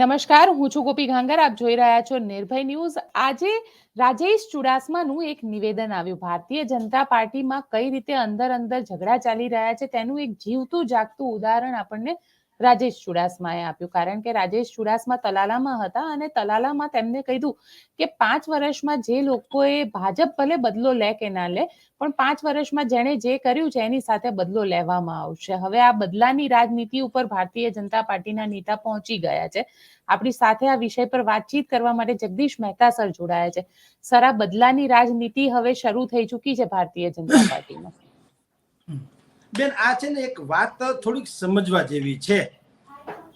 નમસ્કાર, હું છું ગોપી ઘાંગર, આપ જોઈ રહ્યા છો નિર્ભય ન્યૂઝ. આજે રાજેશ ચુડાસમાનું એક નિવેદન આવ્યું. ભારતીય જનતા પાર્ટીમાં કઈ રીતે અંદર અંદર ઝઘડા ચાલી રહ્યા છે તેનું એક જીવતું જાગતું ઉદાહરણ આપણને રાજેશ ચુડાસમાએ આપ્યું. કારણ કે રાજેશ ચુડાસમા તલાલામાં હતા અને તલાલામાં તેમને કીધું કે પાંચ વર્ષમાં જે લોકોએ ભાજપ ભલે બદલો લે કે ના લે, પણ પાંચ વર્ષમાં જેણે જે કર્યું છે એની સાથે બદલો લેવામાં આવશે. હવે આ બદલાની રાજનીતિ ઉપર ભારતીય જનતા પાર્ટીના નેતા પહોંચી ગયા છે. આપણી સાથે આ વિષય પર વાતચીત કરવા માટે જગદીશ મહેતા સર જોડાયા છે. સર, આ બદલાની રાજનીતિ હવે શરૂ થઈ ચૂકી છે ભારતીય જનતા પાર્ટીમાં. બેન, આ છે ને એક વાત થોડીક સમજવા જેવી છે.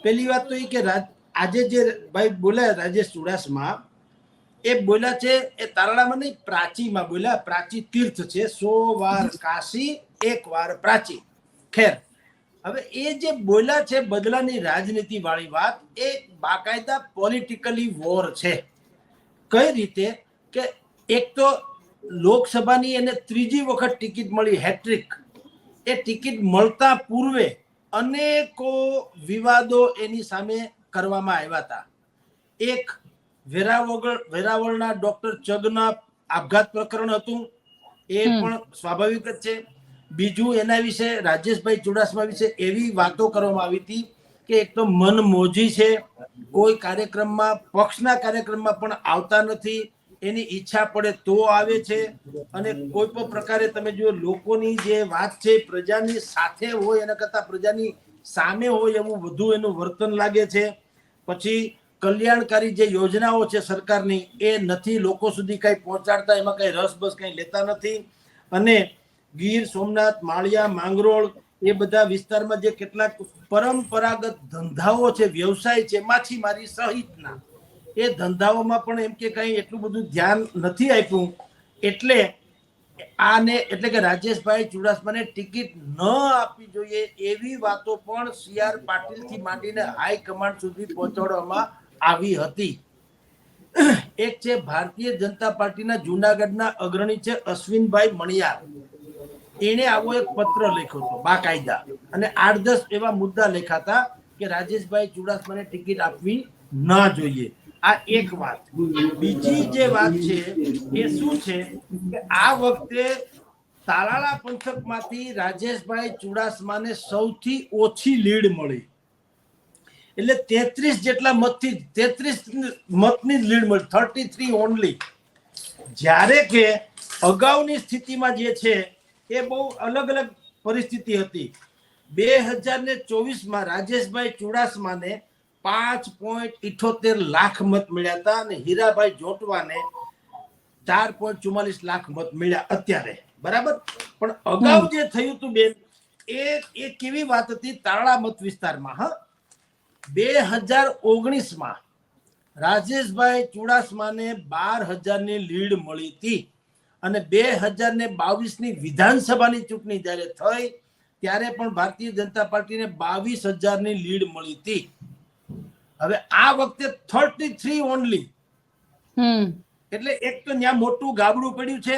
પહેલી વાત તો એ કે આજે જે ભાઈ બોલ્યા રાજેશ ચુડાસમા, એ બોલ્યા છે, એ તારડામાં નહીં, પ્રાચીમાં બોલ્યા, પ્રાચી તીર્થ છે, સો વાર કાશી, એક વાર પ્રાચી. ખેર. હવે એ જે બોલ્યા છે બદલાની રાજનીતિ વાળી વાત, એ બાકાયદા પોલિટિકલી વોર છે. કઈ રીતે? કે એક તો લોકસભાની એને ત્રીજી વખત ટિકિટ મળી, હેટ્રિક. એ ટિકિટ મળતા પૂર્વે અનેકો વિવાદો એની સામે કરવામાં આવ્યા હતા. એક વેરાવળ વેરાવળના ડોક્ટર ચગના આપઘાત પ્રકરણ હતું. એ પણ સ્વાભાવિક જ છે. બીજું એના વિશે રાજેશભાઈ ચુડાસમા વિશે એવી વાતો કરવામાં આવી હતી કે એક તો મન મોજી છે. કોઈ કાર્યક્રમમાં પક્ષના કાર્યક્રમમાં પણ આવતા નથી. એની ઈચ્છા પડે તો આવે છે. અને કોઈ પણ પ્રકારે તમે જો લોકોની જે વાત છે પ્રજાની સાથે હોય, એના કરતાં પ્રજાની સામે હોય એવું વધુ એનું વર્તન લાગે છે. પછી કલ્યાણકારી જે યોજનાઓ છે સરકારની, એ નથી. લોકો સુધી કઈ પહોંચાડતા, એમાં કઈ રસ બસ કઈ લેતા નથી. અને ગીર, સોમનાથ, માળિયા, માંગરોળ, એ બધા વિસ્તારમાં જે કેટલાક પરંપરાગત ધંધાઓ છે, વ્યવસાય છે માછીમારી સહિતના એ ધંધાઓમાં પણ એમ કે કઈ એટલું બધું ધ્યાન નથી આપ્યું, એટલે આને, એટલે કે રાજેશભાઈ ચુડાસમાને ટિકિટ ન આપવી જોઈએ એવી વાતો પણ સી આર પાટીલથી માંડીને હાઈકમાન્ડ સુધી પહોંચાડવામાં આવી હતી. એક છે ભારતીય જનતા પાર્ટીના જુનાગઢના અગ્રણી છે અશ્વિનભાઈ મણિયાર. એણે આવો એક પત્ર લખ્યો હતો, બાકાયદા. અને આઠ દસ એવા મુદ્દા લેખાતા કે રાજેશભાઈ ચુડાસમાને ટિકિટ આપવી ન જોઈએ. આ એક વાત. બીજી જે વાત છે એ શું છે કે આ વખતે તાલાળા પંથકમાંથી રાજેશભાઈ ચુડાસમાને સૌથી ઓછી લીડ મળી. એટલે તેત્રીસ જેટલા મતથી, તેત્રીસ મતની જ લીડ મળી થર્ટી થ્રી ઓનલી જ્યારે કે અગાઉની સ્થિતિમાં જે છે એ બહુ અલગ અલગ પરિસ્થિતિ હતી. બે હજાર ને ચોવીસમાં રાજેશભાઈ ચુડાસમાને પાંચ પોઈન્ટ ઇઠોતેર લાખ મત મળ્યા હતા અને હીરાભાઈ જોટવાને ચાર પોઈન્ટ ચુમ્માલીસ લાખ મત મળ્યા અત્યારે. બરાબર? પણ અગાઉ જે થયું હતું બેન એ એ કેવી વાત હતી? તારળા મત વિસ્તારમાં હા. બે હજાર ઓગણીસમાં રાજેશભાઈ ચુડાસમાને બાર હજારની લીડ મળી હતી અને બે હજાર ને બાવીસની વિધાનસભાની ચૂંટણી જ્યારે થઈ ત્યારે પણ ભારતીય જનતા પાર્ટીને બાવીસ હજારની લીડ મળી હતી. હવે આ વખતે થર્ટી થ્રી ઓનલી એટલે એક તો ત્યાં મોટું ગાબડું પડ્યું છે.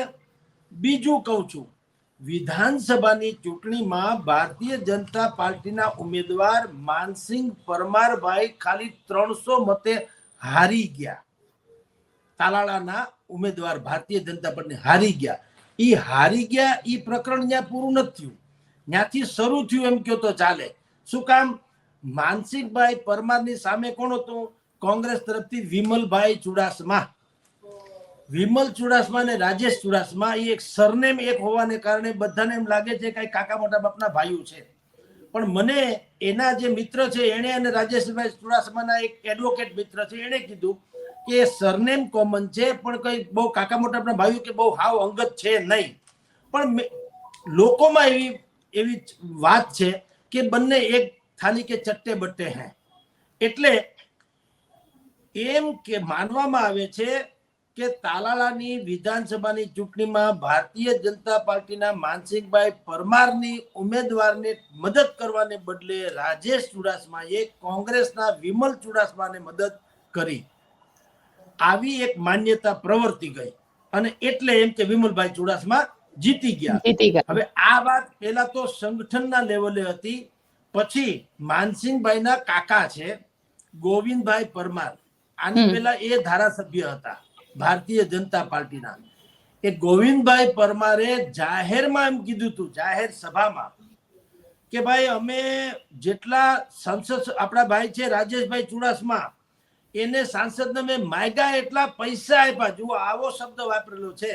બીજું કહું છું વિધાનસભાની ચૂંટણીમાં ભારતીય જનતા પાર્ટીના ઉમેદવાર માનસિંહ પરમારભાઈ ખાલી ત્રણસો મતે હારી ગયા. તાલાળાના ઉમેદવાર ભારતીય જનતા પાર્ટી હારી ગયા. એ હારી ગયા એ પ્રકરણ ત્યાં પૂરું નથી થયું. ત્યાંથી શરૂ થયું એમ કયો તો ચાલે. શું કામ? માનસિંહભાઈ પરમારની સામે કોણ હતું? કોંગ્રેસ તરફથી વિમલભાઈ ચુડાસમા. વિમલ ચુડાસમા અને રાજેશ ચુડાસમા એ એક સરનેમ એક હોવાને કારણે બધાને એમ લાગે છે કે કાકા મોટા બાપના ભાઈઓ છે. પણ મને એના જે મિત્ર છે, એણે અને રાજેશભાઈ ચુડાસમાના એક એડવોકેટ મિત્ર છે, એણે કીધું કે સરનેમ કોમન છે, પણ કઈ બહુ કાકા મોટા બાપના ભાઈઓ કે બહુ હાવ અંગત છે નહીં. પણ લોકોમાં એવી એવી વાત છે કે બંને એક થાલી કે ચટ્ટે બટ્ટે હે. એટલે એમ કે માનવામાં આવે છે કે તાલાલાની વિધાનસભાની ચૂંટણીમાં ભારતીય જનતા પાર્ટીના માનસિંહભાઈ પરમારની ઉમેદવારને મદદ કરવાને બદલે રાજેશ ચુડાસમાએ કોંગ્રેસના વિમલ ચુડાસમાને મદદ કરી. આવી એક માન્યતા પ્રવર્તી ગઈ અને એટલે એમ કે વિમલભાઈ ચુડાસમા જીતી ગયા. હવે આ વાત પેલા તો સંગઠનના લેવલે હતી. પછી માનસિંહભાઈના કાકા છે ગોવિંદભાઈ પરમાર. આની પેલા એ ધારાસભ્ય હતા ભારતીય જનતા પાર્ટીના. એ ગોવિંદભાઈ પરમારે જાહેરમાં એમ કીધું હતું જાહેર સભામાં કે ભાઈ અમે જેટલા સંસદ આપણા ભાઈ છે રાજેશભાઈ ચુડાસમા એને સાંસદને મેં માગ્યા એટલા પૈસા આપ્યા. જુઓ આવો શબ્દ વાપરેલો છે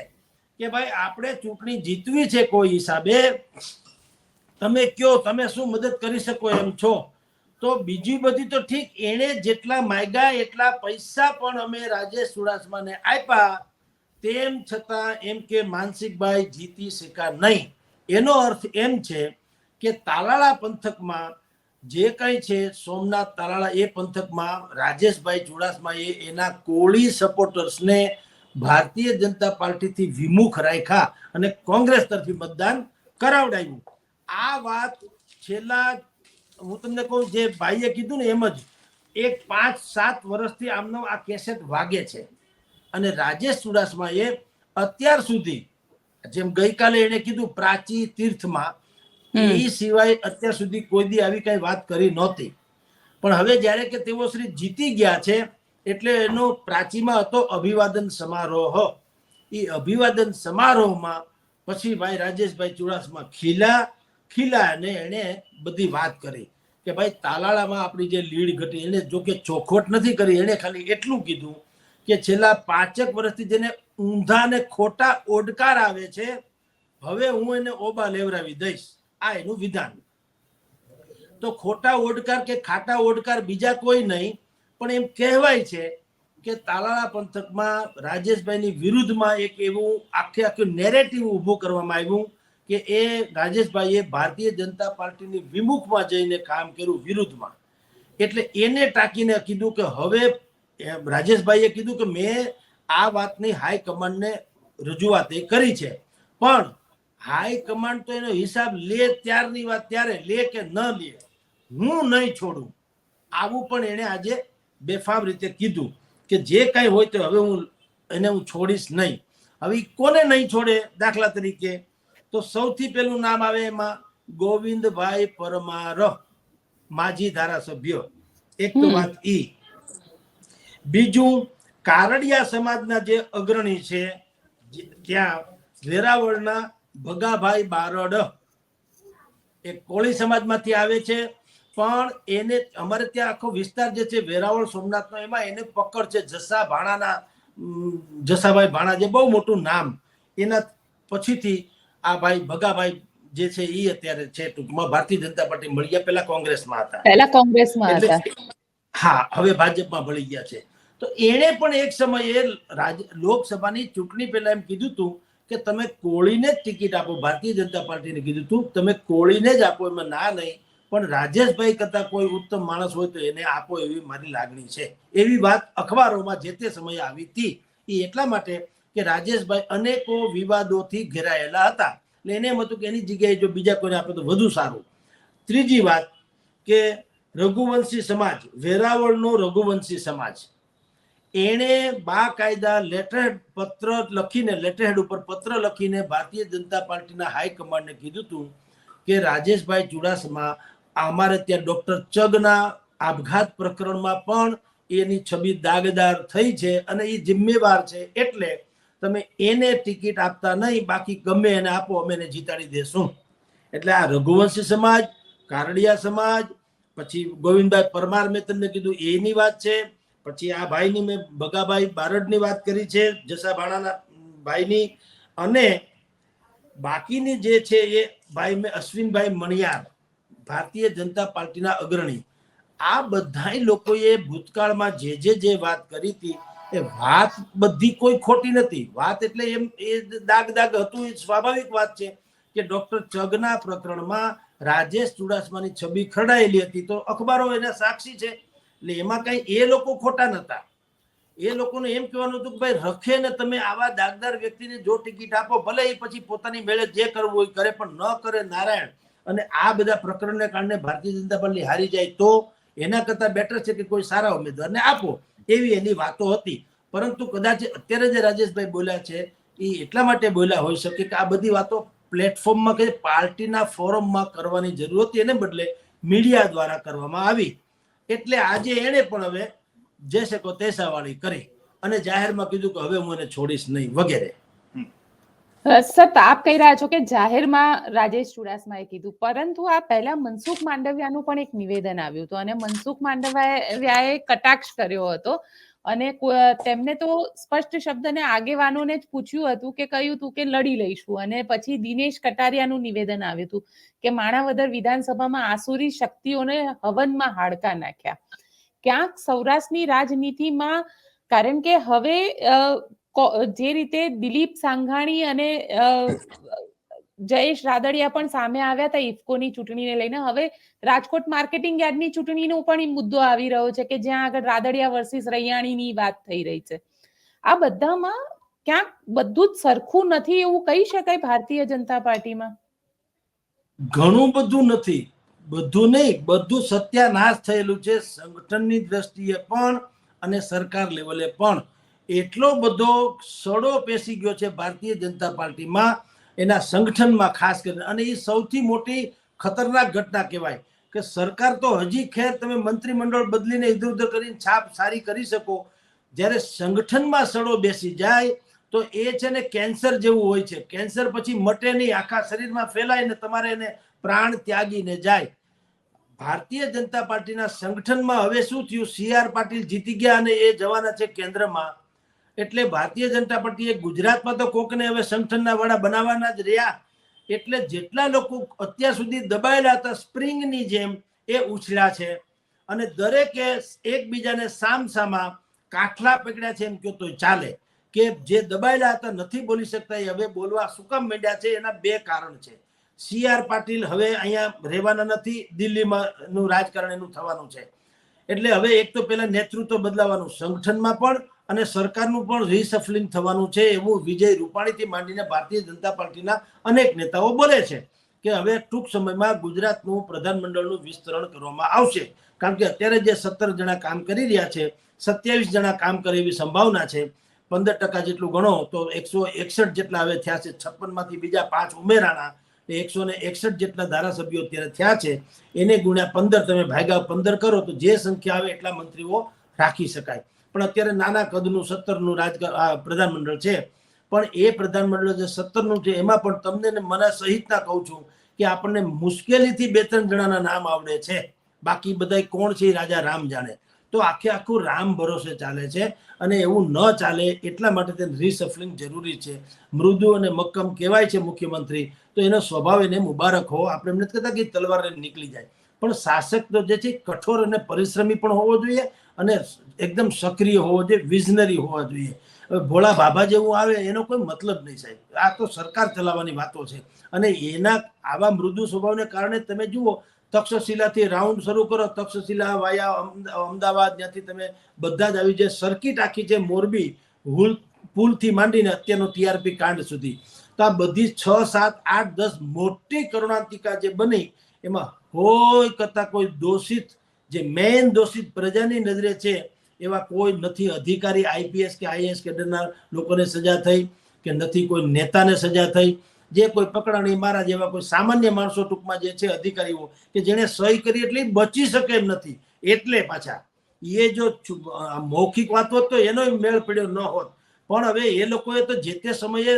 કે ભાઈ આપણે ચૂંટણી જીતવી છે કોઈ હિસાબે તમે કયો, તમે શું મદદ કરી શકો એમ છો? તો બીજી બધી તો ઠીક, એણે જેટલા માગ્યા, એટલા પૈસા પણ અમે રાજેશ ચુડાસમાને આપ્યા. તેમ છતાં એમ કે માનસિકભાઈ જીતી શકા નહીં. એનો અર્થ એમ છે કે તાલાળા પંથકમાં જે કંઈ છે, સોમનાથ તાલાળા એ પંથકમાં રાજેશભાઈ ચુડાસમાએ એના કોળી સપોર્ટર્સને ભારતીય જનતા પાર્ટીથી વિમુખ રાખ્યા અને કોંગ્રેસ તરફી મતદાન કરાવડાવ્યું. આ વાત છેલ્લા હું તમને કહું જે ભાઈએ કીધું ને એમ જ એક પાંચ સાત વર્ષથી આમનો આ કેસેટ વાગે છે. અને રાજેશ ચુડાસમાએ અત્યાર સુધી જેમ ગઈકાલે એને કીધું પ્રાચી તીર્થમાં એ સિવાય અત્યાર સુધી કોઈ દી આવી કઈ વાત કરી નહોતી. પણ હવે જ્યારે કે તેઓ શ્રી જીતી ગયા છે એટલે એનો પ્રાચીમાં હતો અભિવાદન સમારોહ. એ અભિવાદન સમારોહમાં પછી ભાઈ રાજેશભાઈ ચુડાસમા ખીલા ખીલા અને એણે બધી વાત કરી કે ભાઈ તાલાળામાં આપણી જે લીડ ઘટી એને જો કે નથી કરી, એણે ખાલી એટલું કીધું કે છેલ્લા પાંચેક વર્ષથી જેને ઊંધા ને ખોટા ઓડકાર આવે છે, હવે હું એને ઓબા લેવડાવી દઈશ. આ એનું વિધાન. તો ખોટા ઓડકાર કે ખાટા ઓડકાર બીજા કોઈ નહીં, પણ એમ કહેવાય છે કે તાલાળા પંથકમાં રાજેશભાઈની વિરુદ્ધમાં એક એવું આખે આખું નેરેટિવ ઊભું કરવામાં આવ્યું કે એ રાજેશભાઈએ ભારતીય જનતા પાર્ટીની વિમુખમાં જઈને કામ કર્યું વિરુદ્ધમાં. એટલે એને ટાંકીને કીધું કે હવે રાજેશભાઈએ કીધું કે મેં આ વાતની હાઈકમાન્ડને રજૂઆત એ કરી છે. પણ હાઈકમાન્ડ તો એનો હિસાબ લે ત્યારની વાત ત્યારે, લે કે ન લે, હું નહીં છોડું. આવું પણ એણે આજે બેફામ રીતે કીધું કે જે કાંઈ હોય તો હવે હું, એને હું છોડીશ નહીં. હવે કોને નહીં છોડે દાખલા તરીકે? તો સૌથી પહેલું નામ આવે એમાં ગોવિંદભાઈ પરમાર માજી ધારાસભ્ય. એક તો વાત ઈ. બીજું કારડિયા સમાજના જે અગ્રણી છે ત્યાં વેરાવળના ભગાભાઈ બારડ. એ કોળી સમાજમાંથી આવે છે પણ એને અમારે ત્યાં આખો વિસ્તાર જે છે વેરાવળ સોમનાથનો એમાં એને પકડ છે જસા ભાણાના જસાભાઈ ભાણા જે બહુ મોટું નામ. એના પછીથી આ ભાઈ ભગાભાઈ જે છે એ અત્યારે છે ટૂંકમાં ભારતીય જનતા પાર્ટી મળી ગયા કોંગ્રેસમાં હતા. પહેલા કોંગ્રેસમાં હતા. હા હવે ભાજપમાં ભળી ગયા છે. તો એણે પણ એક સમયે લોકસભાની ચૂંટણી પહેલા એમ કીધું હતું કે તમે કોળીને જ ટિકિટ આપો ભારતીય જનતા પાર્ટીને કીધું હતું તમે કોળીને જ આપો એમાં ના નહીં પણ રાજેશભાઈ કરતા કોઈ ઉત્તમ માણસ હોય તો એને આપો એવી મારી લાગણી છે. એવી વાત અખબારોમાં જે તે સમયે આવી હતી. એ એટલા માટે કે રાજેશભાઈ અનેકો વિવાદોથી ઘેરાયેલા હતા. એટલે એને એમ હતું કે એની જગ્યાએ જો બીજા કોઈને આપે તો વધુ સારું. ત્રીજી વાત કે રઘુવંશી સમાજ, વેરાવળનો રઘુવંશી સમાજ. એણે બાકાયદા લેટરહેડ પત્ર લખીને લેટરહેડ ઉપર પત્ર લખીને ભારતીય જનતા પાર્ટીના હાઈકમાન્ડને કીધું હતું કે રાજેશભાઈ ચુડાસમા અમારે ત્યાં ડોક્ટર ચગના આપઘાત પ્રકરણમાં પણ એની છબી દાગદાર થઈ છે અને એ જિમ્મેવાર છે એટલે તમે એને ટિકિટ આપતા નહીં, બાકી ગમે એને આપો, અમે એને જીતાડી દેશું. એટલે આ રઘુવંશી સમાજ, કારડિયા સમાજ, પછી ગોવિંદભાઈ પરમાર મેં તમને કીધું, એની વાત છે. પછી આ ભાઈની મેં બગાભાઈ બારડની વાત કરી છે, જસા ભાણાના ભાઈની. અને બાકીની જે છે એ ભાઈ મેં અશ્વિનભાઈ મણિયાર, ભારતીય જનતા પાર્ટીના અગ્રણી. આ બધાય લોકોએ ભૂતકાળમાં જે જે જે વાત કરી હતી એ વાત બધી કોઈ ખોટી નથી. વાત એટલે એમ એ દાગ દાગ હતું, એ સ્વાભાવિક વાત છે કે ડોક્ટર ચગના પ્રકરણમાં રાજેશ ચુડાસમાની છબી ખરડાયેલી હતી. તો અખબારો એના સાક્ષી છે. એટલે એમાં કઈ એ લોકો ખોટા નતા એ લોકોને એમ કહેવાનું હતું કે ભાઈ, રખે ને તમે આવા દાગદાર વ્યક્તિને જો ટિકિટ આપો, ભલે એ પછી પોતાની મેળે જે કરવું હોય કરે, પણ ન કરે નારાયણ. અને આ બધા પ્રકરણને કારણે ભારતીય જનતા પાર્ટી હારી જાય તો એના કરતા બેટર છે કે કોઈ સારા ઉમેદવારને આપો. એવી એની વાતો હતી. પરંતુ કદાચ અત્યારે જે રાજેશભાઈ બોલ્યા છે, એ એટલા માટે બોલ્યા હોઈ શકે કે આ બધી વાતો પ્લેટફોર્મમાં કે પાર્ટીના ફોરમમાં કરવાની જરૂર હતી, એને બદલે મીડિયા દ્વારા કરવામાં આવી. એટલે આજે એણે પણ હવે જે શકો તેસાવાળી કરી અને જાહેરમાં કીધું કે હવે હું એને છોડીશ નહીં, વગેરે. સત આપ કહી રહ્યા છો કે જાહેરમાં રાજેશ ચુડાસમાએ કીધું. પરંતુ આ પહેલા મનસુખ માંડવિયાનું પણ એક નિવેદન આવ્યું હતું અને મનસુખ માંડવિયાએ કટાક્ષ કર્યો હતો. અને તેમને તો સ્પષ્ટ શબ્દને આગેવાનોને જ પૂછ્યું હતું કે કહ્યું હતું કે લડી લઈશું. અને પછી દિનેશ કટારિયાનું નિવેદન આવ્યું હતું કે માણાવદર વિધાનસભામાં આસુરી શક્તિઓને હવનમાં હાડકા નાખ્યા. ક્યાંક સૌરાષ્ટ્રની રાજનીતિમાં કારણ કે હવે જે રીતે દિલીપ સાંઘાણી અને જયેશ રાદડિયા પણ સામે આવ્યા હતા ઇફકોની ચૂંટણીને લઈને, હવે રાજકોટ માર્કેટિંગ યાર્ડની ચૂંટણીનો પણ મુદ્દો આવી રહ્યો છે કે જ્યાં આગળ રાદડિયા વર્સિસ રૈયાણીની વાત થઈ રહી છે. આ બધામાં ક્યાંક બધું જ સરખું નથી એવું કહી શકાય ભારતીય જનતા પાર્ટીમાં? ઘણું બધું નથી. બધું નહીં, બધું સત્યાનાશ થયેલું છે. સંગઠનની દ્રષ્ટિએ પણ અને સરકાર લેવલે પણ. એટલો બધો સડો પેસી ગયો છે ભારતીય જનતા પાર્ટીમાં એના સંગઠનમાં ખાસ કરીને. અને એ સૌથી મોટી ખતરનાક ઘટના કહેવાય કે સરકાર તો હજી ખેર તમે મંત્રીમંડળ બદલીને ઇધર ઉધર કરીને છાપ સારી કરી શકો. જ્યારે સંગઠનમાં સડો બેસી જાય તો એ છે ને કેન્સર જેવું હોય છે. કેન્સર પછી મટે નહીં, આખા શરીરમાં ફેલાય ને તમારે એને પ્રાણ ત્યાગીને જાય. ભારતીય જનતા પાર્ટીના સંગઠનમાં હવે શું થયું? સી આર પાટીલ જીતી ગયા અને એ જવાના છે કેન્દ્રમાં. એટલે ભારતીય જનતા પાર્ટીએ ગુજરાતમાં તો કોકને હવે સંગઠનના વડા બનાવવાના જ રહ્યા. એટલે જેટલા લોકો અત્યાર સુધી દબાયેલા હતા સ્પ્રિંગની જેમ એ ઉછળ્યા છે. અને દરેકે એકબીજાને સામસામા કાઠલા પકડ્યા છે એમ કહો તો ચાલે. કે જે દબાયેલા હતા નથી બોલી શકતા એ હવે બોલવા શું કામ માંડ્યા છે એના બે કારણ છે. સી આર પાટીલ હવે અહીંયા રહેવાના નથી, દિલ્હીમાં નું રાજકારણ એનું થવાનું છે. એટલે હવે એક તો પેલા નેતૃત્વ બદલાવાનું, સંગઠનમાં પણ અને સરકારનું પણ રીસફલિંગ થવાનું છે એવું વિજય રૂપાણીથી માંડીને ભારતીય જનતા પાર્ટીના અનેક નેતાઓ બોલે છે કે હવે ટૂંક સમયમાં ગુજરાતનું પ્રધાનમંડળનું વિસ્તરણ કરવામાં આવશે. કારણ કે અત્યારે જે સત્તર જણા કામ કરી રહ્યા છે, સત્યાવીસ જણા કામ કરે એવી સંભાવના છે. પંદર ટકા જેટલું ગણો તો એકસો એકસઠ જેટલા હવે થયા છે. છપ્પનમાંથી બીજા પાંચ ઉમેરાના એકસો ને એકસઠ જેટલા ધારાસભ્યો અત્યારે થયા છે. એને ગુણ્યા પંદર, તમે ભાગ્યા પંદર કરો તો જે સંખ્યા આવે એટલા મંત્રીઓ રાખી શકાય. પણ અત્યારે નાના કદનું સત્તરનું રાજ પ્રધાનમંડળ છે. પણ એ પ્રધાનમંડળ જે સત્તરનું છે, એમાં પણ તમને ને મને સહિતના કહું છું કે આપણને મુશ્કેલીથી બે ત્રણ જણાના નામ આવડે છે. બાકી બધા કોણ છે રાજા રામ જાણે. તો આખે આખું રામ ભરોસે ચાલે છે અને એવું ન ચાલે એટલા માટે તેને રિસફલિંગ જરૂરી છે. મૃદુ અને મક્કમ કહેવાય છે મુખ્યમંત્રી, તો એનો સ્વભાવ એને મુબારક હોવો, આપણે એમ નથી કહેતા કે તલવાર નીકળી જાય. પણ શાસક તો જે છે કઠોર અને પરિશ્રમી પણ હોવો જોઈએ અને એકદમ સક્રિય હોવો જોઈએ, વિઝનરી હોવા જોઈએ. ભોળા બાબા જેવું આવે, એનો કોઈ મતલબ નહીં સાહેબ. આ તો સરકાર ચલાવવાની વાતો છે. અને એના આવા મૃદુ સ્વભાવને કારણે તમે જુઓ, તક્ષશિલાથી રાઉન્ડ શરૂ કરો, તક્ષશિલા વાયા અમ- અમદાવાદ, ત્યાંથી તમે બધા જ આવી જે સર્કિટ આખી છે મોરબી, હુલ, પુલથી માંડીને અત્યારનો ટીઆરપી કાંડ સુધી. તો આ બધી છ, સાત, આઠ, દસ મોટી કરુણાંતિકા જે બની, એમાં કોઈ કરતાં કોઈ દોષિત જે મેઇન દોષિત પ્રજાની નજરે છે, એવા કોઈ નથી. અધિકારી આઈપીએસ કે આઈએસ કેડરના લોકોને સજા થઈ કે નથી કોઈ નેતાને સજા થઈ. જે કોઈ પકડાણી મારા જેવા કોઈ સામાન્ય માણસો ટૂંકમાં જે છે, અધિકારીઓ, કે જેણે સહી કરી એટલે બચી શકે એમ નથી. એટલે પાછા, એ જો મૌખિક વાત હોત તો એનો મેળ પડ્યો ન હોત. પણ હવે એ લોકોએ તો જે તે સમયે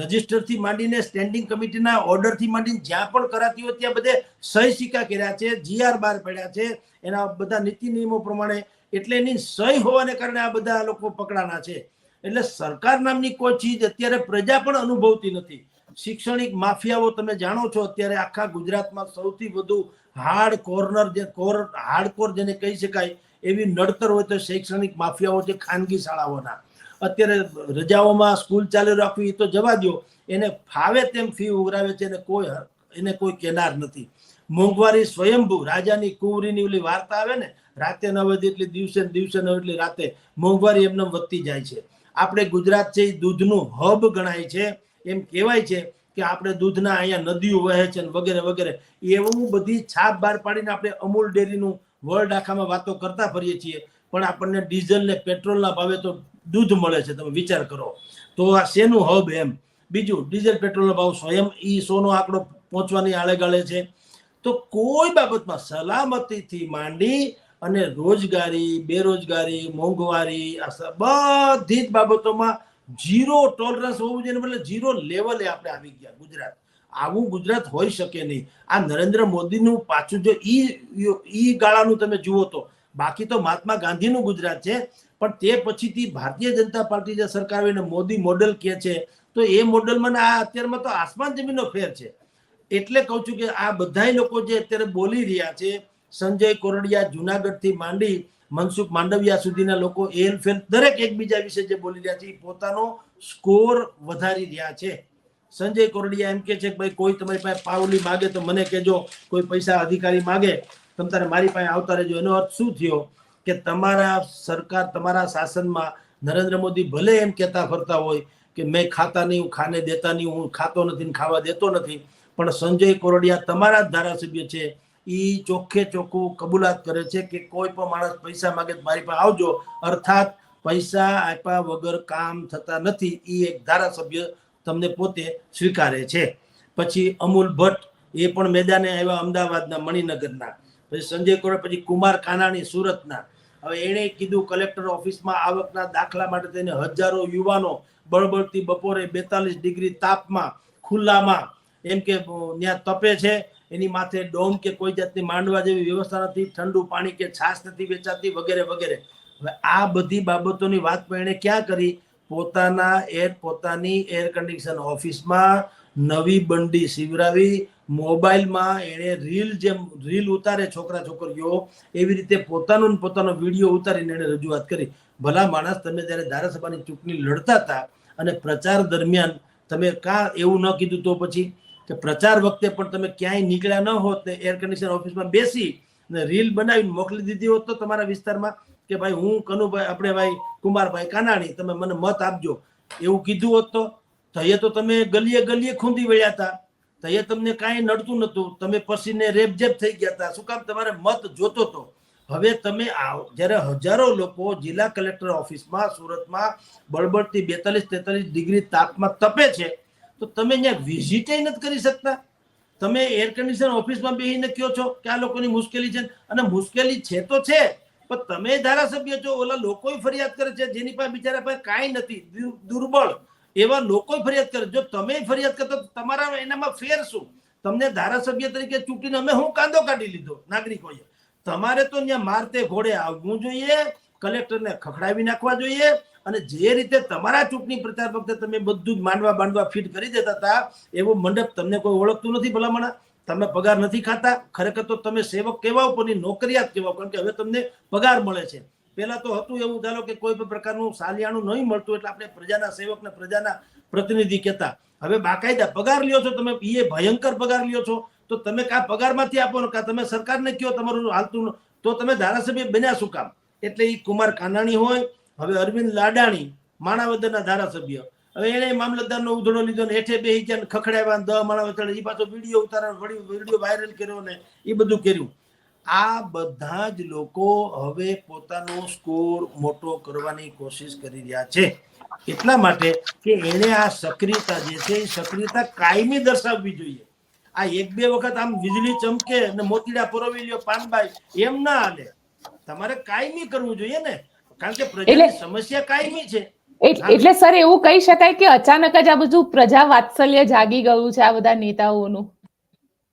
રજિસ્ટરથી માંડીને સ્ટેન્ડિંગ કમિટીના ઓર્ડરથી માંડીને જ્યાં પણ કરાતી હોય ત્યાં બધે સહી સિક્કા કર્યા છે જીઆર બહાર પડ્યા છે, એના બધા નીતિ નિયમો પ્રમાણે એટલે એની સહી હોવાને કારણે આ બધા લોકો પકડાના છે. એટલે સરકાર નામની કોઈ ચીજ અત્યારે પ્રજા પણ અનુભવતી નથી. શૈક્ષણિક માફિયાઓ તમે જાણો છો અત્યારે આખા ગુજરાતમાં સૌથી વધુ હાર્ડ કોર્નર જે કોર હાર્ડકોર જેને કહી શકાય એવી નડતર હોય તો શૈક્ષણિક માફિયાઓ છે, ખાનગી શાળાઓના. અત્યારે રજાઓમાં સ્કૂલ ચાલુ રાખવી તો જવા દો એને ફાવે તેમ ફી ઉઘરાવે છે અને કોઈ એને કોઈ કેનાર નથી. મોંઘવારી સ્વયંભૂ, રાજાની કુંવરીની ઓલી વાર્તા આવે ને, રાતે ન વધે એટલે દિવસે દિવસે ન એટલે રાતે, મોંઘવારી એમને વધતી જાય છે. આપણે ગુજરાત છે દૂધનું હબ ગણાય છે. એમ કહેવાય છે કે આપણે દૂધના અહીંયા નદીઓ વહે છે વગેરે વગેરે. એવું બધી છાપ બહાર પાડીને આપણે અમૂલ ડેરીનું વર્લ્ડ આખામાં વાતો કરતા ફરીએ છીએ. પણ આપણને ડીઝલ ને પેટ્રોલના ભાવે તો દૂધ મળે છે, તમે વિચાર કરો. તો આ શેનું હબ એમ? બીજું, ડીઝલ પેટ્રોલનો ભાવ સ્વયં ઈ સોનો આંકડો પહોંચવાની આળે ગાળે છે. તો કોઈ બાબતમાં સલામતીથી માંડી અને રોજગારી, બેરોજગારી, મોંઘવારી, આ બધી જ બાબતોમાં ઝીરો ટોલરન્સ હોવું જોઈએ એટલે ઝીરો લેવલે આપણે આવી ગયા ગુજરાત. આવું ગુજરાત હોઈ શકે નહીં. આ નરેન્દ્ર મોદીનું પાછું જો ઈ ઈ ગાળાનું તમે જુઓ તો. બાકી તો મહાત્મા ગાંધીનું ગુજરાત છે. પણ તે પછીથી ભારતીય જનતા પાર્ટી જે સરકાર આવીને મોદી મોડલ કહે છે, તો એ મોડલમાં આ અત્યારમાં તો આસમાન જમીનનો ફેર છે. એટલે કહું છું કે આ બધા લોકો જે અત્યારે બોલી રહ્યા છે, સંજય કોરડિયા જુનાગઢથી માંડી, મનસુખ માંડવિયા સુધીના લોકો એલ ફેલ દરેક એકબીજા વિશે જે બોલી રહ્યા છે, એ પોતાનો સ્કોર વધારી રહ્યા છે. સંજય કોરડિયા એમ કે છે કે ભાઈ, કોઈ તમારી પાસે પાવલી માગે તો મને કહેજો, કોઈ પૈસા અધિકારી માગે, તમે તારે મારી પાસે આવતા રહેજો. એનો અર્થ શું થયો? કે તમારા સરકાર તમારા શાસનમાં નરેન્દ્ર મોદી ભલે એમ કહેતા ફરતા હોય કે મેં ખાતા નહીં, હું ખાને દેતા નહીં, હું ખાતો નથી ખાવા દેતો નથી, પણ સંજય કોરડિયા તમારા જ ધારાસભ્ય છે એ ચોખ્ખે ચોખ્ખું કબૂલાત કરે છે કે કોઈ પણ માણસ પૈસા માગે મારી પાસે આવજો. અર્થાત પૈસા આપ્યા વગર કામ થતા નથી એ એક ધારાસભ્ય તમને પોતે સ્વીકારે છે. પછી અમૂલ ભટ્ટ એ પણ મેદાને આવ્યા અમદાવાદના મણિનગરના. પછી સંજય કોરડ પછી કુમાર કાનાણી સુરતના. હવે એણે કીધું, કલેક્ટર ઓફિસમાં આવકના દાખલા માટે તેને હજારો યુવાનો બળબળતી બપોરે બેતાલીસ ડિગ્રી તાપમાં, ખુલ્લામાં, એમ કે ત્યાં તપે છે. એની માથે ડોમ કે કોઈ જાતની માંડવા જેવી વ્યવસ્થા નથી, ઠંડુ પાણી કે છાશ નથી વેચાતી, વગેરે વગેરે. હવે આ બધી બાબતોની વાત પણ એણે ક્યાં કરી? પોતાના એર પોતાની એર કન્ડિશન ઓફિસમાં નવી બંડી સીવરાવી મોબાઈલમાં એણે રીલ જેમ રીલ ઉતારે છોકરા છોકરીઓ, એવી રીતે પોતાનો ને પોતાનો વીડિયો ઉતારીને એણે રજૂઆત કરી. ભલા માણસ, તમે જ્યારે ધારાસભાની ચૂંટણી લડતા હતા અને પ્રચાર દરમિયાન તમે કા એવું ન કીધું તો પછી? કે પ્રચાર વખતે પણ તમે ક્યાંય નીકળ્યા ન હોત ને એર કન્ડિશન ઓફિસમાં બેસી ને રીલ બનાવીને મોકલી દીધી હોત તો તમારા વિસ્તારમાં? કે ભાઈ, હું કનુભાઈ, આપણે ભાઈ કુમારભાઈ કાનાણી, તમે મને મત આપજો. એવું કીધું હોત તો? તઈએ તો તમે ગલીએ ગલીએ ખૂંદી વળ્યા હતા. તઈએ તમને કાંઈ નડતું નતું તમે પછીને રેપજેપ થઈ ગયા હતા. શું કામ? તમારે મત જોતો તો હવે તમે આવો, જ્યારે હજારો લોકો જિલ્લા કલેક્ટર ઓફિસમાં, સુરતમાં બળબડતી બેતાલીસ તેતાલીસ ડિગ્રી તાપમાં તપે છે, તો તમે ત્યાં વિઝિટ નથી કરી શકતા. તમે એર કન્ડિશન ઓફિસમાં બેસીને કયો છો કે આ લોકોની મુશ્કેલી છે. અને મુશ્કેલી છે તો છે, પણ તમે ધારાસભ્ય છો, ઓલા લોકો ફરિયાદ કરે છે, જેની પાસે બિચારા પાસે કાંઈ નથી. દુર- દુર્બળ. એવા લોકો ફરિયાદ કરે. જો તમે ફરિયાદ કરતા તમારા એનામાં ફેર શું? તમને ધારાસભ્ય તરીકે ચૂંટીને અમે હું કાંદો કાઢી લીધો? નાગરિકોએ. તમારે તો ત્યાં મારતે ઘોડે આવવું જોઈએ, કલેક્ટરને ખખડાવી નાખવા જોઈએ અને જે રીતે તમારા ચૂંટણી પ્રચાર વખતે તમે બધું જ માંડવા બાંડવા ફિટ કરી દેતા હતા, એવો મંડપ તમને કોઈ ઓળખતું નથી ભલામણા? તમે પગાર નથી ખાતા? ખરેખર તો તમે સેવક કહેવાઓ પણ નોકરિયાત કહેવાઓ કારણ કે હવે તમને પગાર મળે છે. પહેલા તો હતું એવું, ધારો કે કોઈ પણ પ્રકારનું સાલિયાણું નહીં મળતું, એટલે આપણે પ્રજાના સેવક ને પ્રજાના પ્રતિનિધિ કહેતા. હવે બાકાયદા પગાર લ્યો છો તમે એ ભયંકર પગાર લ્યો છો, તો તમે કા પગારમાંથી આપો કા તમે સરકારને કયો તમારું હાલતું તો તમે ધારાસભ્ય બન્યા શું કામ? એટલે એ કુમાર કાનાણી હોય, હવે અરવિંદ લાડાણી, માણાવદરના ધારાસભ્ય. હવે એને મામલતદારનો ઉધડો લીધો ને, હેઠે બેસી ગયા ખખડાવ્યા દહ માણા એ પાછો વીડિયો ઉતારા વીડિયો વાયરલ કર્યો ને એ બધું કર્યું. આ બધા જ લોકો હવે પોતાનો સ્કોર મોટો કરવાની કોશિશ કરી રહ્યા છે. એટલા માટે કે એને આ સક્રિયતા જે છે એ સક્રિયતા કાયમી દર્શાવવી જોઈએ. આ એક બે વખત આમ વીજળી ચમકે અને મોતીડા પરોવી લ્યો પાનભાઈ એમ ના હાલે. તમારે કાયમી કરવું જોઈએ ને. કારણ કે પ્રજાની સમસ્યા કાયમી છે. એટલે સર એવું કહી શકાય કે અચાનક જ આ બધું પ્રજા વાત્સલ્ય જાગી ગયું છે આ બધા નેતાઓનું?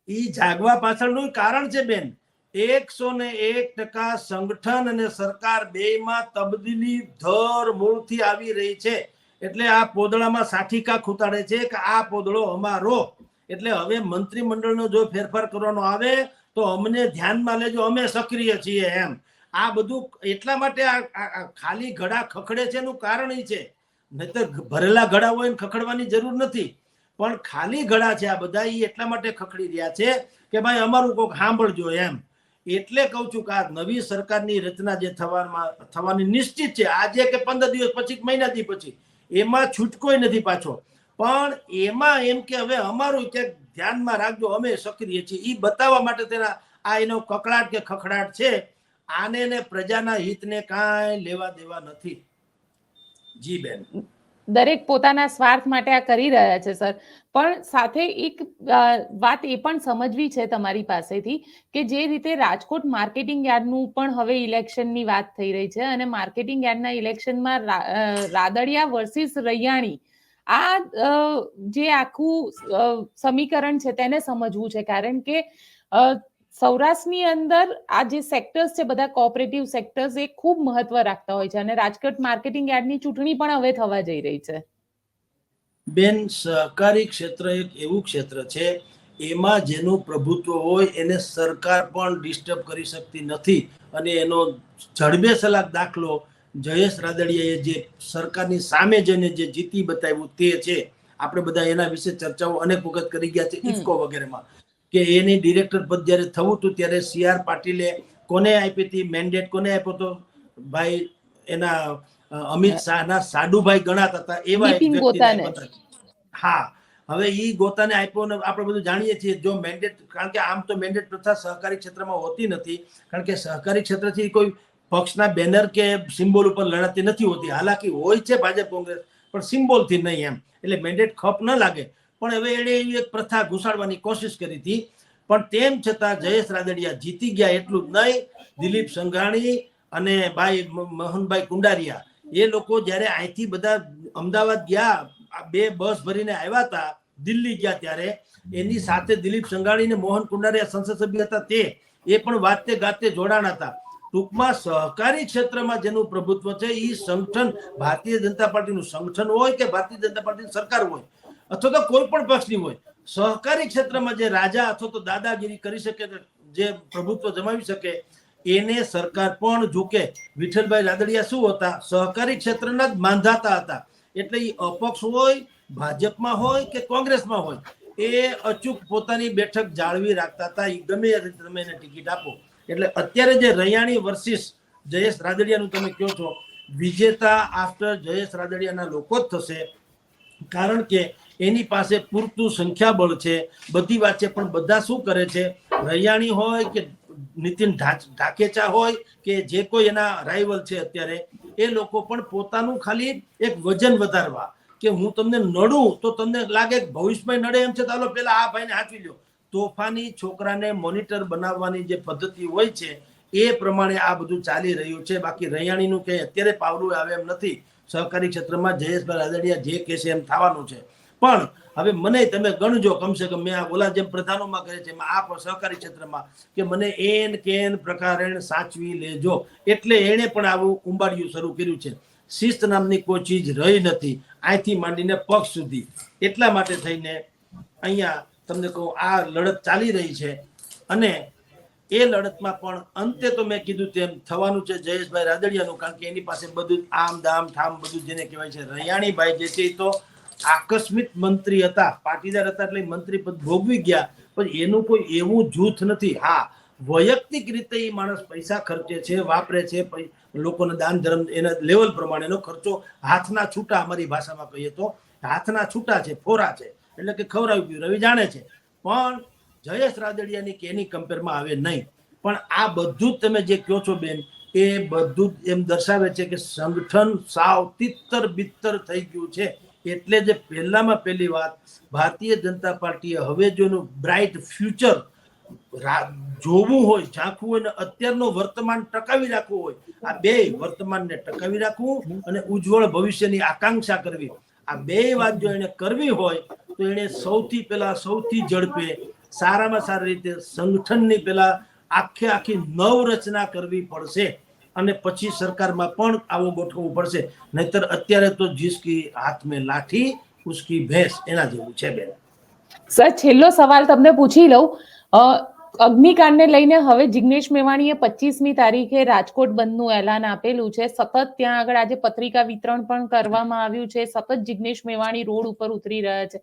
ઈ જાગવા પાછળનું કારણ છે બેન. એકસો ને એક ટકા સંગઠન અને સરકાર બેયમાં તબદીલી ધર મૂળથી આવી રહી છે. એટલે આ પોદળામાં સાઠીકા ખૂતાડે છે કે આ પોદળો અમારો. એટલે હવે મંત્રીમંડળનો જો ફેરફાર કરવાનો આવે તો અમને ધ્યાનમાં લેજો, અમે સક્રિય છીએ એમ. આ બધું એટલા માટે આ ખાલી ઘડા ખખડે છે એનું કારણ એ છે. નહીતર ભરેલા ઘડા હોય ખખડવાની જરૂર નથી. પણ ખાલી ઘડા છે આ બધા એ એટલા માટે ખખડી રહ્યા છે કે ભાઈ અમારું કોક સાંભળજો એમ. એટલે કહું છું કે આ નવી સરકારની રચના જે થવામાં થવાની નિશ્ચિત છે, આજે કે પંદર દિવસ પછી મહિનાથી પછી, એમાં છૂટકોય નથી પાછો. પણ એમાં એમ કે હવે અમારું કે ધ્યાનમાં રાખજો, અમે સક્રિય છીએ. એ બતાવવા માટે તેના આ એનો કકડાટ કે ખખડાટ છે, આને ને પ્રજાના હિતને કાંઈ લેવા દેવા નથી. જી બેન. દરેક પોતાના સ્વાર્થ માટે આ કરી રહ્યા છે, સર. પણ સાથે એક વાત એ પણ સમજવી છે તમારી પાસેથી કે જે રીતે રાજકોટ માર્કેટિંગ યાર્ડનું પણ હવે ઇલેક્શનની વાત થઈ રહી છે અને માર્કેટિંગ યાર્ડના ઇલેક્શનમાં રાદડિયા વર્સિસ રૈયાણી આ જે આખું સમીકરણ છે તેને સમજવું છે. કારણ કે સૌરાષ્ટ્રની અંદર આ જે સેક્ટર્સ છે બધા કોઓપરેટિવ સેક્ટર્સ એ ખૂબ મહત્વ રાખતા હોય છે અને રાજકોટ માર્કેટિંગ યાર્ડની ચૂંટણી પણ હવે થવા જઈ રહી છે બેન સહકારી ક્ષેત્ર એક એવું ક્ષેત્ર છે એમાં જેનું પ્રભુત્વ હોય એને સરકાર પણ ડિસ્ટર્બ કરી શકતી નથી અને એનો જડબે સલાક દાખલો જયેશ રાદડિયાએ જે સરકારની સામે જઈને જે જીતી બતાવ્યું તે છે આપણે બધા એના વિશે ચર્ચાઓ અનેક વખત કરી ગયા છે. ઇફકો વગેરેમાં કે એની ડિરેક્ટર પદ જ્યારે થવું હતું ત્યારે સી આર પાટીલે કોને આપી હતી? મેન્ડેટ કોને આપ્યો હતો? ભાઈ એના અમિત શાહના સાડુભાઈ ગણાતા હતા એવા. હા હવે ઈ ગોતાને આપ્યો ને આપણે બધું જાણીએ છીએ જો મેન્ડેટ કારણ કે આમ તો મેન્ડેટ પ્રથા સહકારી ક્ષેત્રમાં હોતી નથી કારણ કે સહકારી ક્ષેત્રથી કોઈ પક્ષના બેનર કે સિમ્બોલ ઉપર લડાતી નથી હોતી. હાલાકી હોય છે ભાજપ કોંગ્રેસ પણ સિમ્બોલથી નહીં એમ. એટલે મેન્ડેટ ખપ ન લાગે. પણ હવે એણે એવી એક પ્રથા ઘુસાડવાની કોશિશ કરી હતી. પણ તેમ છતાં જયેશ રાદડિયા જીતી ગયા એટલું જ નહીં. દિલીપ સંઘાણી અને ભાઈ મોહનભાઈ કુંડારિયા, એ લોકો જ્યારે અહીંથી બધા અમદાવાદ ગયા બે બસ ભરીને આવ્યા હતા, દિલ્હી ગયા ત્યારે, એની સાથે દિલીપ સંઘાણી ને મોહન કુંડારિયા સંસદ સભ્ય હતા તે, એ પણ વાતે ગાતે જોડાણ હતા. ટૂંકમાં સહકારી ક્ષેત્રમાં જેનું પ્રભુત્વ છે એ સંગઠન ભારતીય જનતા પાર્ટીનું સંગઠન હોય કે ભારતીય જનતા પાર્ટીની સરકાર હોય અથવા તો કોઈ પણ પક્ષની હોય. સહકારી ક્ષેત્રમાં જે રાજા અથવા તો દાદાગીરી કરી શકે જે પ્રભુત્વ જમાવી શકે, એને સરકાર પણ જોકે વિઠ્ઠલભાઈ રાદડિયા શું હતા? સહકારી ક્ષેત્રના જ માંધાતા હતા. એટલે એ અપક્ષ હોય, ભાજપમાં હોય કે કોંગ્રેસમાં હોય, એ અચૂક પોતાની બેઠક જાળવી રાખતા હતા. એ ગમે તમે એને ટિકિટ આપો. એટલે અત્યારે જે રૈયાણી વર્સિસ જયેશ રાદડિયાનું તમે કહો છો, વિજેતા આફ્ટર જયેશ રાદડિયાના લોકો જ થશે. કારણ કે એની પાસે પૂરતું સંખ્યાબળ છે. બધી વાત છે, પણ બધા શું કરે છે? રૈયાણી હોય કે નીતિન ઢાકેચા હોય કે જે કોઈ એના રાઇવલ છે અત્યારે, એ લોકો પણ પોતાનું ખાલી એક વજન વધારવા કે હું તમને નડું તો તમને લાગે ભવિષ્યમાં નડે એમ છે હાલો પેલા આ ભાઈને હાથવી લ્યો. તોફાની છોકરાને મોનિટર બનાવવાની જે પદ્ધતિ હોય છે, એ પ્રમાણે આ બધું ચાલી રહ્યું છે. બાકી રૈયાણીનું કંઈ અત્યારે પાવડું આવે એમ નથી. સહકારી ક્ષેત્રમાં જયેશભાઈ રાદડિયા જે કહેશે એમ થવાનું છે. પણ હવે મને તમે ગણજો કમસે કમ મેં આ ઓલા જેમ પ્રધાનોમાં કરે છે આ સહકારી ક્ષેત્રમાં કે મને એન કેન પ્રકારે સાચવી લેજો. એટલે એણે પણ આવું ઉંબાડિયું શરૂ કર્યું છે. શિસ્ત નામની કોઈ ચીજ રહી નથી. અહીંથી માંડીને પગ સુધી. એટલા માટે થઈને અહીંયા તમને કહું, આ લડત ચાલી રહી છે. અને એ લડતમાં પણ અંતે તો મેં કીધું તેમ થવાનું છે જયેશભાઈ રાદડિયાનું, કારણ કે એની પાસે બધું આમ દામ ઠામ બધું જેને કહેવાય છે. રૈયાણીભાઈ જે છે તો આકસ્મિક મંત્રી હતા, પાટીદાર હતા એટલે મંત્રી પદ ભોગવી ગયા, પણ એનું કોઈ એવું જૂથ નથી. હા, વૈયક્તિક રીતે એ માણસ પૈસા ખર્ચે છે, વાપરે છે લોકોને દાન ધર્મ, એના લેવલ પ્રમાણેનો ખર્ચો હાથના છૂટા અમારી ભાષામાં કહીએ તો, હાથના છૂટા છે, ફોરા છે, એટલે કે ખવડાવી પીવું, રવિ જાણે છે. પણ જયેશ રાદડિયાની કેની કમ્પેરમાં આવે નહીં. પણ આ બધું જ તમે જે કહો છો બેન, એ બધું જ એમ દર્શાવે છે કે સંગઠન સાવ તિત્તર બિત્તર થઈ ગયું છે. એટલે જે પહેલામાં પહેલી વાત, ભારતીય જનતા પાર્ટીએ હવે જોનું બ્રાઇટ ફ્યુચર જોવું હોય, ઝાંખવું હોય ને અત્યારનો વર્તમાન ટકાવી રાખવું હોય, આ બે વર્તમાનને ટકાવી રાખવું અને ઉજ્જવળ ભવિષ્યની આકાંક્ષા કરવી. આ બે વાત જો એને કરવી હોય, તો એને સૌથી પહેલા સૌથી ઝડપે સારામાં સારી રીતે સંગઠનની પહેલા આખે આખી નવરચના કરવી પડશે. અને પછી સરકારમાં પણ આવો ગોઠવવું પડશે. નહીતર અત્યારે તો જીસકી હાથ મેં લાઠી, ઉસકી ભેંસ એના જેવું છે બેન. સર, છેલ્લો સવાલ તમને પૂછી લઉં. અગ્નિકાંડને લઈને હવે જિગ્નેશ મેવાણીએ પચીસમી તારીખે રાજકોટ બંધનું એલાન આપેલું છે. સતત ત્યાં આગળ આજે પત્રિકા વિતરણ પણ કરવામાં આવ્યું છે. સતત જિગ્નેશ મેવાણી રોડ ઉપર ઉતરી રહ્યા છે.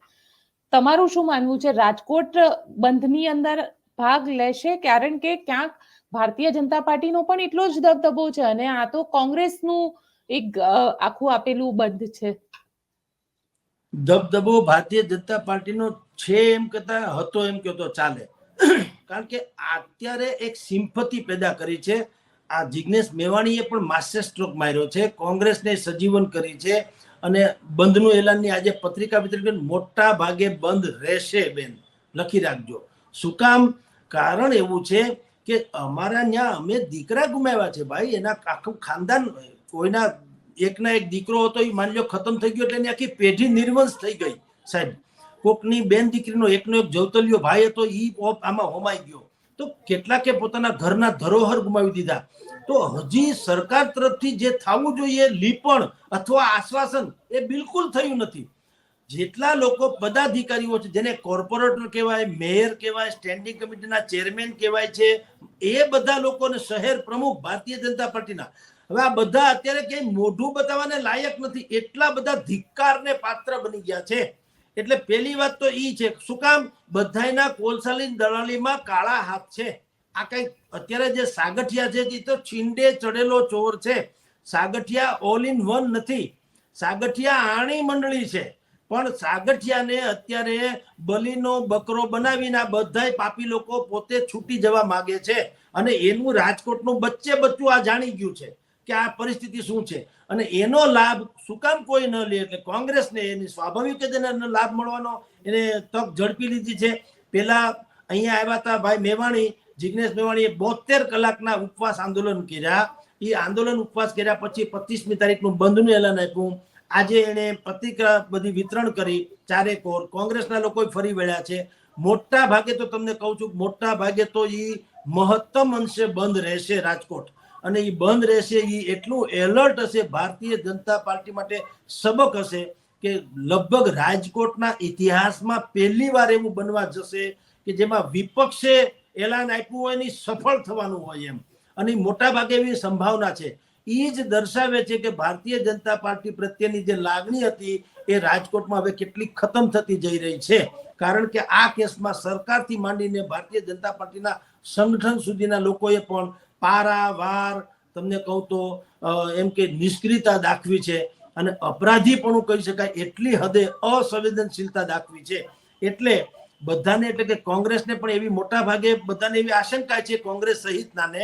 તમારું શું માનવું છે? રાજકોટ બંધની અંદર ભાગ લેશે? કારણ કે ક્યાંક ભારતીય જનતા પાર્ટીનો પણ એટલો જ દબદબો છે અને આ તો કોંગ્રેસનું એક આખું આપેલું બંધ છે. દબદબો ભારતીય જનતા પાર્ટીનો છે એમ કહેતા, હતો એમ કહો તો ચાલે. કારણ કે અત્યારે એક સિમ્પતિ પેદા કરી છે. આ જિગ્નેશ મેવાણીએ પણ માસ્ટર સ્ટ્રોક માર્યો છે. કોંગ્રેસને સજીવન કરી છે અને બંધનું એલાનની આજે પત્રિકા વિતરણ મોટા ભાગે બંધ રહેશે બેન. લખી રાખજો. શું કામ? કારણ એવું છે કે અમારા ત્યાં અમે દીકરા ગુમાવ્યા છે ભાઈ, એના આખું ખાનદાન, કોઈના એકના એક દીકરો હતો એ માની લો ખતમ થઈ ગયો એટલે એની આખી પેઢી નિર્વંશ થઈ ગઈ સાહેબ. કોકની બેન દીકરીનો એકનો એક જવતલિયો ભાઈ હતો એ આમાં હોમાઈ ગયો. તો કેટલાકે પોતાના ઘરના ધરોહર ગુમાવી દીધા. તો હજી સરકાર તરફથી જે થવું જોઈએ, લીપણ અથવા આશ્વાસન એ બિલકુલ થયું નથી. જેટલા લોકો પદાધિકારીઓ છે, જેને કોર્પોરેટર કહેવાય મેયર કહેવાય સ્ટેન્ડિંગ કમિટીના ચેરમેન કહેવાય છે, એ બધા લોકોને શહેર પ્રમુખ ભારતીય જનતા પાર્ટીના. હવે આ બધા અત્યારે ક્યાંય મોઢું બતાવવાને લાયક નથી. એટલા બધા ધિક્કારને પાત્ર બની ગયા છે. એટલે પહેલી વાત તો ઈ છે, શું કામ? બધાયના કોલસાલી દલાલીમાં કાળા હાથ છે. આ કઈ અત્યારે જે સાગઠિયા છે એ તો છીંડે ચડેલો ચોર છે. સાગઠિયા ઓલ ઇન વન નથી. સાગઠિયા આણી મંડળી છે. પણ સાગઠિયાને અત્યારે બલીનો બકરો બનાવીને આ બધાય પાપી લોકો પોતે છૂટી જવા માંગે છે. અને એનું રાજકોટનું બચ્ચે બચ્ચું આ જાણી ગયું છે કે આ પરિસ્થિતિ શું છે. અને એનો લાભ શું કામ કોઈ ન લે એટલે કોંગ્રેસને એની સ્વાભાવિક જ એને લાભ મળવાનો એને તક ઝડપી લીધી છે. પેલા અહીંયા આવ્યા હતા ભાઈ મેવાણી, જિગ્નેશ મેવાણીએ બોતેર કલાકના ઉપવાસ આંદોલન કર્યા. એ આંદોલન ઉપવાસ કર્યા પછી પચીસમી તારીખનું બંધનું એલાન આપ્યું. આજે એને પત્રિકા બધી વિતરણ કરી ચારે કોર. કોંગ્રેસના લોકો ફરી વળ્યા છે. મોટા ભાગે તો તમને કહું છું, મોટા ભાગે તો એ મહત્તમ અંશે બંધ રહેશે રાજકોટ. અને એ બંધ રહેશે એ એટલું એલર્ટ હશે, ભારતીય જનતા પાર્ટી માટે સબક હશે કે લગભગ રાજકોટના ઇતિહાસમાં પહેલી વાર એવું બનવા જશે કે જેમાં વિપક્ષે એલાન આપ્યું હોય એની સફળ થવાનું હોય એમ. અને મોટા ભાગે એવી સંભાવના છે. એ જ દર્શાવે છે કે ભારતીય જનતા પાર્ટી પ્રત્યેની જે લાગણી હતી એ રાજકોટમાં હવે કેટલી ખતમ થતી જઈ રહી છે. કારણ કે આ કેસમાં સરકારથી માંડીને ભારતીય જનતા પાર્ટીના સંગઠન સુધીના લોકોએ પણ પારાવાર તમને કહું તો એમ કે નિષ્ક્રિયતા દાખવી છે અને અપરાધીપણું કહી શકાય એટલી હદે અસંવેદનશીલતા દાખવી છે. એટલે બધાને, એટલે કે કોંગ્રેસને પણ એવી મોટા ભાગે બધાને એવી આશંકા છે કોંગ્રેસ સહિતનાને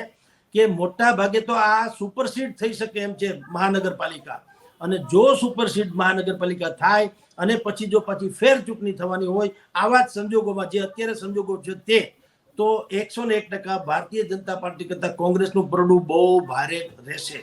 કે મોટા ભાગે તો આ સુપરસીડ થઈ શકે એમ છે મહાનગરપાલિકા. અને જો સુપરસીડ મહાનગરપાલિકા થાય અને પછી જો પછી ફેર ચૂંટણી થવાની હોય, આવા જ સંજોગોમાં જે અત્યારે સંજોગો છે તે, તો એકસો ને એક ટકા ભારતીય જનતા પાર્ટી કરતાં કોંગ્રેસનું પરડું બહુ ભારે રહેશે.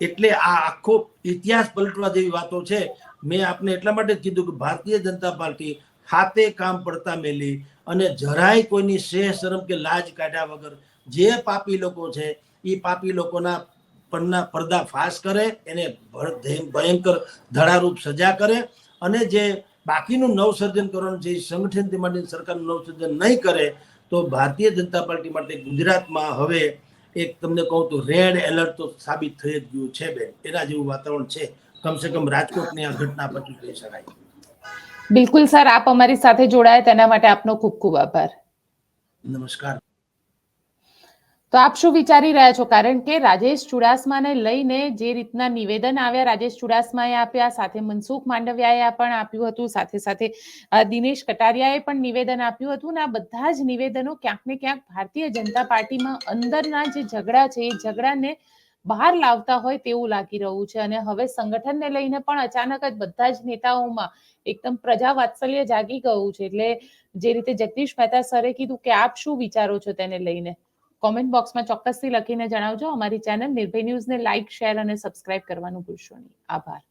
એટલે આ આખો ઇતિહાસ પલટવા જેવી વાતો છે. મેં આપને એટલા માટે કીધું કે ભારતીય જનતા પાર્ટી હાથે કામ પડતા મેલી અને જરાય કોઈની શેહ શરમ કે લાજ કાઢ્યા વગર જે પાપી લોકો છે એ પાપી લોકોના પરના પડદા ફાશ કરે એને ભયંકર ધડારૂપ સજા કરે અને જે બાકીનું નવસર્જન કરવાનું છે એ સંગઠનથી માટે સરકારનું નવસર્જન નહીં કરે તો ભારતીય જનતા પાર્ટી માટે ગુજરાતમાં હવે એક તમને કહું તો રેડ એલર્ટ તો સાબિત થઈ જ ગયું છે બેન. એના જેવું વાતાવરણ છે. કમસે કમ રાજકોટની આ ઘટના પછી કહી શકાય. બિલકુલ સર આપ અમારી સાથે જોડાયા તેના માટે આપનો ખૂબ ખૂબ આભાર. નમસ્કાર. તો આપ શું વિચારી રહ્યા છો? કારણ કે રાજેશ ચુડાસમાને લઈને જે રીતના નિવેદન આવ્યા, રાજેશ ચુડાસમાએ આપ્યા, સાથે મનસુખ માંડવિયાએ પણ આપ્યું હતું, સાથે સાથે દિનેશ કટારિયાએ પણ નિવેદન આપ્યું હતું. અને આ બધા જ નિવેદનો ક્યાંક ને ક્યાંક ભારતીય જનતા પાર્ટીમાં અંદરના જે ઝઘડા છે, એ ઝઘડાને બહાર લાવતા હોય તેવું લાગી રહ્યું છે. અને હવે સંગઠનને લઈને પણ અચાનક જ બધા જ નેતાઓમાં એકદમ પ્રજા વાત્સલ્ય જાગી ગયું છે. એટલે જે રીતે જગદીશ મહેતા સરે કીધું કે આપ શું વિચારો છો તેને લઈને? કોમેન્ટ બોક્સમાં ચોક્કસથી લખીને જણાવજો. અમારી ચેનલ નિર્ભય ન્યૂઝને લાઇક, શેર અને સબસ્ક્રાઇબ કરવાનું ભૂલશો નહીં. આભાર.